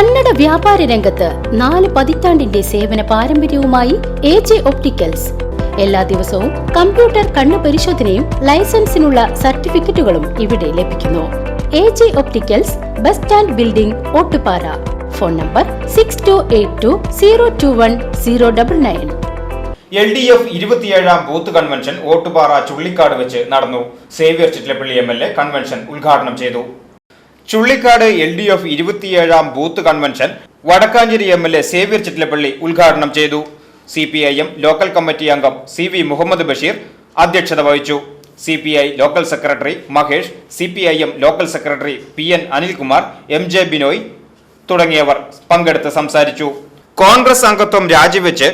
കന്നഡ വ്യാപാര രംഗത്ത് നാല് പതിറ്റാണ്ടിന്റെ സേവന പാരമ്പര്യവുമായി എ ജെ ഒപ്റ്റിക്കൽസ്. എല്ലാ ദിവസവും കമ്പ്യൂട്ടർ കണ്ണു പരിശോധനയും ലൈസൻസിനുള്ള സർട്ടിഫിക്കറ്റുകളും ഇവിടെ ലഭിക്കുന്നു. A J opticals bus stand building Ottupara. Phone number six two eight two zero two one zero double nine L D F ഇരുപത്തിയേഴാം ബൂത്ത് കൺവെൻഷൻ ഓട്ടുപാറ ചുള്ളിക്കാട് വെച്ച് നടന്നു. Xavier Chittilappilly M L A convention ഉദ്ഘാടനം ചെയ്തു. ചുള്ളിക്കാട് എൽ ഡി എഫ് ഇരുപത്തിയേഴാം booth convention Wadakkanchery M L A Xavier Chittilappilly ഉദ്ഘാടനം ചെയ്തു. C P I M local committee അംഗം C V Muhammad Basheer അധ്യക്ഷത വഹിച്ചു. C P I local secretary Mahesh C P I M local secretary P N Anilkumar M J Binoy തുടങ്ങിയവർ പങ്കെടുത്ത് സംസാരിച്ചു. കോൺഗ്രസ് അംഗത്വം രാജിവെച്ച്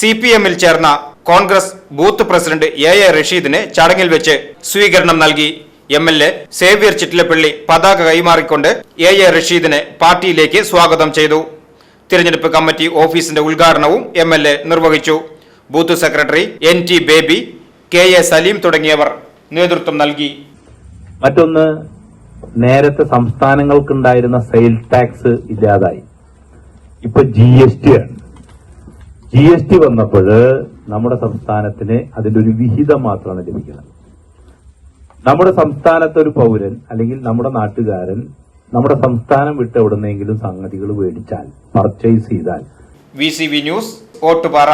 സി പി എമ്മിൽ ചേർന്ന Congress booth president A A റഷീദിന് ചടങ്ങിൽ വെച്ച് സ്വീകരണം നൽകി. M L A Xavier Chittilappally പതാക കൈമാറിക്കൊണ്ട് എ എ റഷീദിനെ പാർട്ടിയിലേക്ക് സ്വാഗതം ചെയ്തു. തിരഞ്ഞെടുപ്പ് കമ്മിറ്റി ഓഫീസിന്റെ ഉദ്ഘാടനവും എം എൽ എ നിർവഹിച്ചു. Booth secretary N T Baby K A Saleem തുടങ്ങിയവർ നേതൃത്വം നൽകി. മറ്റൊന്ന് നേരത്തെ സംസ്ഥാനങ്ങൾക്കുണ്ടായിരുന്ന സെയിൽ ടാക്സ് ഇല്ലാതായി. ഇപ്പൊ ജി എസ് ടി ആണ്. ജി എസ് ടി വന്നപ്പോൾ നമ്മുടെ സംസ്ഥാനത്തിന് അതിന്റെ ഒരു വിഹിതം മാത്രമാണ് ലഭിക്കുന്നത്. നമ്മുടെ സംസ്ഥാനത്തെ ഒരു പൗരൻ അല്ലെങ്കിൽ നമ്മുടെ നാട്ടുകാരൻ നമ്മുടെ സംസ്ഥാനം വിട്ട് എവിടുന്നെങ്കിലും സംഗതികൾ മേടിച്ചാൽ പർച്ചേസ് ചെയ്താൽ. V news Ottupara.